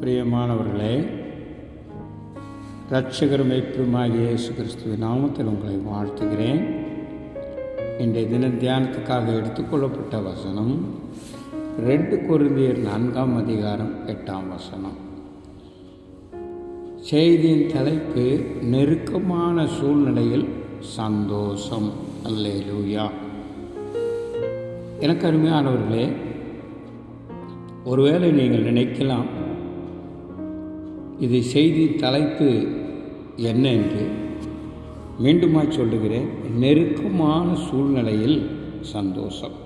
பிரியமானவர்களே இரட்சகர் மெய்ப்புமாகிய இயேசு கிறிஸ்துவின் நாமத்தில் உங்களை வாழ்த்துகிறேன். இன்றைய தின தியானத்துக்காக எடுத்துக்கொள்ளப்பட்ட வசனம் ரெண்டு குருந்தியர் நான்காம் அதிகாரம் எட்டாம் வசனம். செய்தியின் தலைப்பு நெருக்கமான சூழ்நிலையில் சந்தோஷம். அல்லேலூயா. எனக்கு அருமையானவர்களே ஒருவேளை நீங்கள் நினைக்கலாம் இது செய்தி தலைப்பு என்ன என்று மீண்டுமாய் சொல்லுகிறேன். நெருக்கமான சூழ்நிலையில் சந்தோஷம்.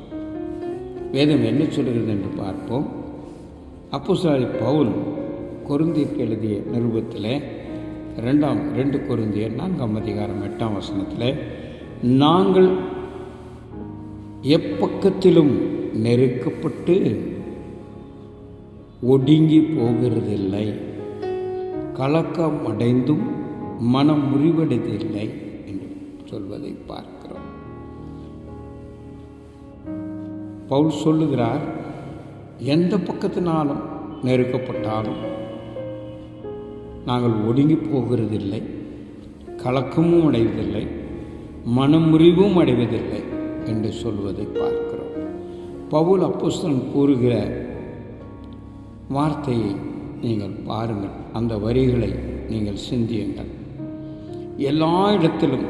வேதம் என்ன சொல்கிறது என்று பார்ப்போம். அப்போஸ்தலர் பவுல் கொருந்திக்கு எழுதிய நிருபத்தில் ரெண்டாம் ரெண்டு கொருந்தியர் நான்காம் அதிகாரம் எட்டாம் வசனத்தில் நாங்கள் எப்பக்கத்திலும் நெருக்கப்பட்டு ஒடுங்கி போகிறதில்லை. கலக்கம் அடைந்தும் மனம் முறிவடைவதில்லை என்று சொல்வதை பார்க்கிறோம். பவுல் சொல்லுகிறார் எந்த பக்கத்தினாலும் நெருக்கப்பட்டாலும் நாங்கள் ஒடுங்கி போகிறதில்லை கலக்கமும் அடைவதில்லை மனமுறிவும் அடைவதில்லை என்று சொல்வதை பார்க்கிறோம். பவுல் அப்போஸ்தன் கூறுகிற வார்த்தையை நீங்கள் பாருங்கள். அந்த வரிகளை நீங்கள் சிந்தியுங்கள். எல்லா இடத்திலும்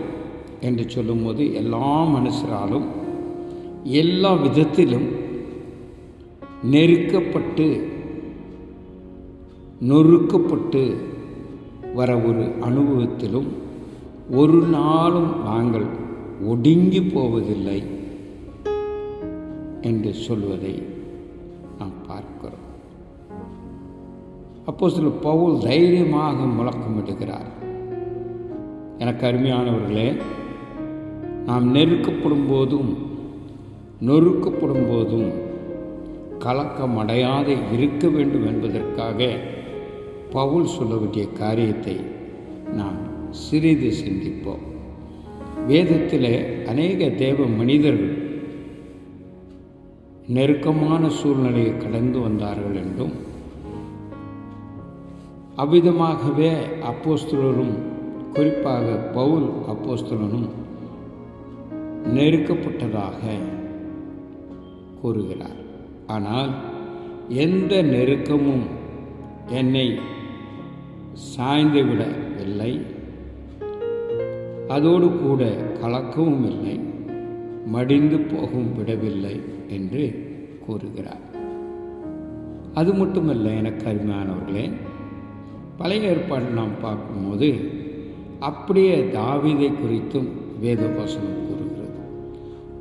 என்று சொல்லும்போது எல்லா மனுஷராலும் எல்லா விதத்திலும் நெருக்கப்பட்டு நொறுக்கப்பட்டு வர ஒரு அனுபவத்திலும் ஒரு நாளும் நாங்கள் ஒடுங்கி போவதில்லை என்று சொல்வதை நாம் பார்க்கிறோம். அப்போ சில பவுல் தைரியமாக முழக்கமிடுகிறார் எனக்கு அருமையானவர்களே நாம் நெருக்கப்படும் போதும் நொறுக்கப்படும் போதும் கலக்கம் அடையாத இருக்க வேண்டும் என்பதற்காக பவுல் சொல்ல வேண்டிய காரியத்தை நாம் சிறிது சிந்திப்போம். வேதத்தில் அநேக தேவ மனிதர்கள் நெருக்கமான சூழ்நிலையை கடந்து வந்தார்கள் என்றும் அவ்விதமாகவே அப்போஸ்தலரும் குறிப்பாக பவுல் அப்போஸ்தலனும் நெருக்கப்பட்டதாக கூறுகிறார். ஆனால் எந்த நெருக்கமும் என்னை சாய்ந்துவிடவில்லை. அதோடு கூட கலக்கவும் இல்லை மடிந்து போகவும் விடவில்லை என்று கூறுகிறார். அது மட்டுமல்ல எனக்கு அருமையானவர்களே பழைய ஏற்பாடு நாம் பார்க்கும்போது அப்படியே தாவிதை குறித்தும் வேத வசனம் கூறுகிறது.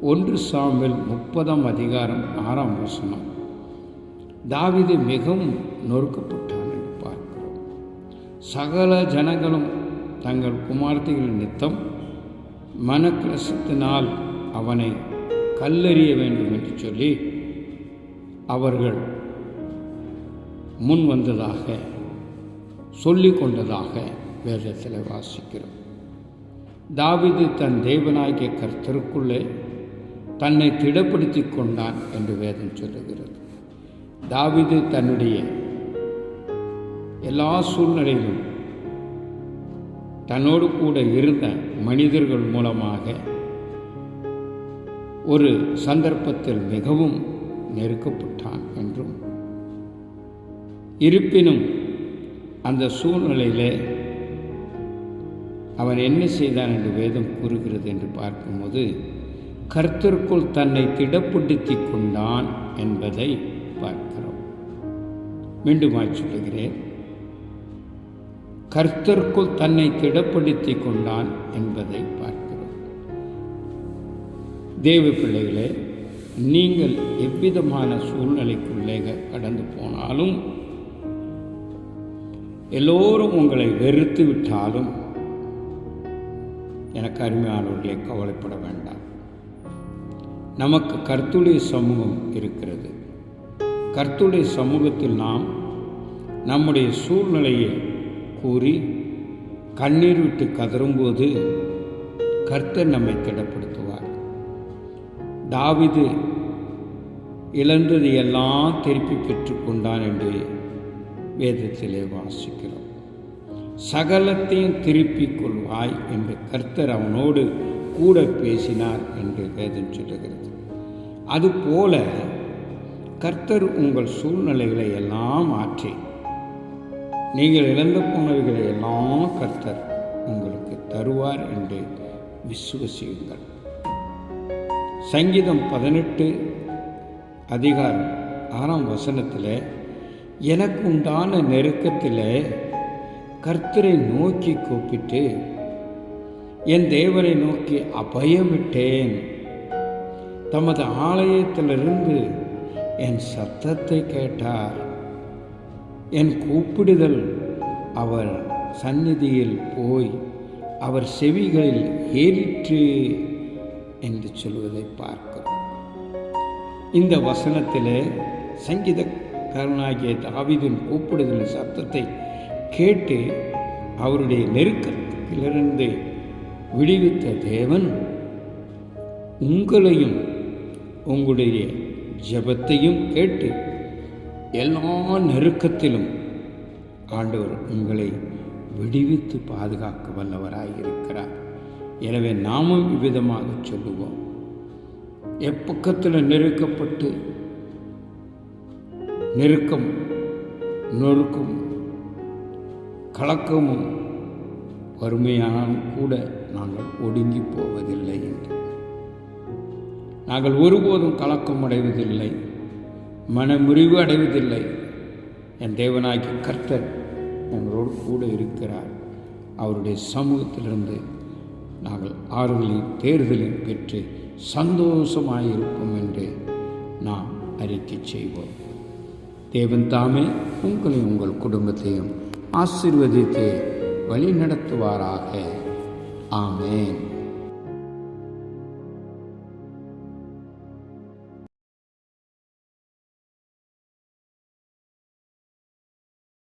ஒன்று சாமில் முப்பதாம் அதிகாரம் ஆறாம் வசனம். தாவிது மிகவும் நொறுக்கப்பட்டான் என்று பார்க்கிறோம். சகல ஜனங்களும் தங்கள் குமார்த்திகள் நித்தம் மனக்கிரசத்தினால் அவனை கல்லெறிய வேண்டும் என்று சொல்லி அவர்கள் முன் வந்ததாக சொல்லி கொண்டதாக வேதத்தில் வாசிக்கிறோம். தாவிது தன் தேவனாகிய கர்த்தருக்குள்ளே தன்னை திடப்படுத்தி கொண்டான் என்று வேதம் சொல்லுகிறது. தாவிது தன்னுடைய எல்லா சூழ்நிலையிலும் தன்னோடு கூட இருந்த மனிதர்கள் மூலமாக ஒரு சந்தர்ப்பத்தில் மிகவும் நெருக்கப்பட்டான் என்றும் இருப்பினும் அந்த சூழ்நிலையில் அவன் என்ன செய்தான் என்று வேதம் கூறுகிறது என்று பார்க்கும்போது கர்த்தருக்குள் தன்னை திடப்படுத்தி கொண்டான் என்பதை பார்க்கிறோம். மீண்டுமாய் சொல்லுகிறேன். கர்த்தருக்குள் தன்னை திடப்படுத்தி கொண்டான் என்பதை பார்க்கிறோம். தேவ பிள்ளைகளே நீங்கள் எவ்விதமான சூழ்நிலைக்குள்ளே கடந்து போனாலும் எல்லோரும் உங்களை வெறுத்து விட்டாலும் எனக்கு அருமையானவர்களே கவலைப்பட வேண்டாம். நமக்கு கர்த்துடைய சமூகம் இருக்கிறது. கர்த்துடைய சமூகத்தில் நாம் நம்முடைய சூழ்நிலையை கூறி கண்ணீர் விட்டு கதறும்போது கர்த்தர் நம்மை திடப்படுத்துவார். தாவிது இழந்தது எல்லாம் திருப்பி பெற்றுக்கொண்டான் என்று வேதத்திலே வாசிக்கிறோம். சகலத்தையும் திருப்பிக் கொள்வாய் என்று கர்த்தர் அவனோடு கூட பேசினார் என்று வேதம் சொல்லுகிறது. அதுபோல கர்த்தர் உங்கள் சூழ்நிலைகளை எல்லாம் மாற்றி நீங்கள் இழந்து போனவைகளை எல்லாம் கர்த்தர் உங்களுக்கு தருவார் என்று விசுவசியுங்கள். சங்கீதம் பதினெட்டு அதிகாரம் ஆறாம் வசனத்தில் எனக்கு உண்டான நெருக்கத்தில் கர்த்தரை நோக்கி கூப்பிட்டு என் தேவனை நோக்கி அபயமிட்டேன். தமது ஆலயத்திலிருந்து என் சத்தத்தை கேட்டார். என் கூப்பிடுதல் அவர் சந்நிதியில் போய் அவர் செவிகளில் ஏறிற்று என்று சொல்வதை பார்க்கிறோம். இந்த வசனத்தில் சங்கீத கருணாகிய தாவிதின் கூப்பிடுதலின் சத்தத்தை கேட்டு அவருடைய நெருக்கத்திலிருந்து விடுவித்த தேவன் உங்களையும் உங்களுடைய ஜெபத்தையும் கேட்டு எல்லா நெருக்கத்திலும் ஆண்டவர் உங்களை விடுவித்து பாதுகாக்க வல்லவராயிருக்கிறார் எனவே நாமும் இவ்விதமாக சொல்லுவோம். எப்பக்கத்தில் நெருக்கப்பட்டு நெருக்கம் நொறுக்கும் கலக்கமும் வறுமையானாலும் கூட நாங்கள் ஒடுங்கி போவதில்லை. என்று நாங்கள் ஒருபோதும் கலக்கம் அடைவதில்லை மனமுறிவு அடைவதில்லை. என் தேவனாக்கி கர்த்தர் எங்களோடு கூட இருக்கிறார். அவருடைய சமூகத்திலிருந்து நாங்கள் ஆறுதலையும் தேர்தலில் பெற்று சந்தோஷமாயிருப்போம் என்று நாம் அறிக்கை செய்வோம். தேவன் தாமே உங்களையும் உங்கள் குடும்பத்தையும் ஆசிர்வதித்து வழி நடத்துவாராக ஆமேன்.